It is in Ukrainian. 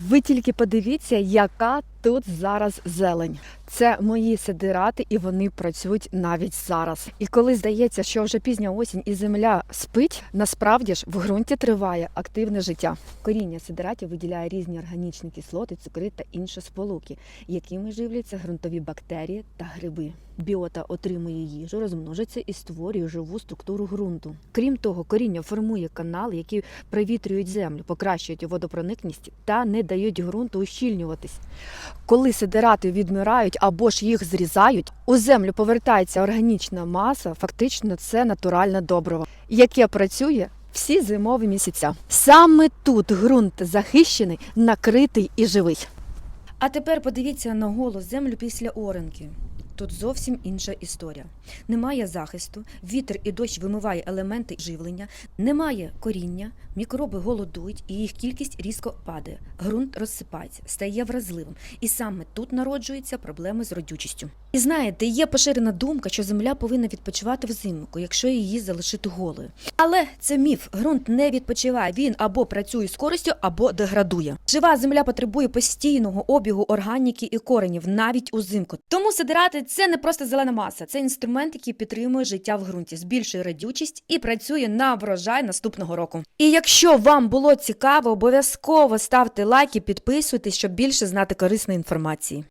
Ви тільки подивіться, яка тут зараз зелень. Це мої сидирати, і вони працюють навіть зараз. І коли здається, що вже пізня осінь і земля спить, насправді ж в ґрунті триває активне життя. Коріння сидиратів виділяє різні органічні кислоти, цукри та інші сполуки, якими живляться ґрунтові бактерії та гриби. Біота отримує їжу, розмножиться і створює живу структуру ґрунту. Крім того, коріння формує канали, які привітрюють землю, покращують водопроникність та не дають ґрунту ущільнюватись. Коли сидирати відмирають або ж їх зрізають, у землю повертається органічна маса, фактично це натуральне добриво, яке працює всі зимові місяця. Саме тут ґрунт захищений, накритий і живий. А тепер подивіться на голу землю після оренки. Тут зовсім інша історія. Немає захисту, вітер і дощ вимиває елементи живлення, немає коріння, мікроби голодують і їх кількість різко падає. Ґрунт розсипається, стає вразливим. І саме тут народжуються проблеми з родючістю. І знаєте, є поширена думка, що земля повинна відпочивати взимку, якщо її залишити голою. Але це міф. Ґрунт не відпочиває. Він або працює з користю, або деградує. Жива земля потребує постійного обігу органіки і коренів навіть узимку. Тому сидирати це не просто зелена маса, це інструмент, який підтримує життя в ґрунті, збільшує радючість і працює на врожай наступного року. І якщо вам було цікаво, обов'язково ставте лайк і підписуйтесь, щоб більше знати корисної інформації.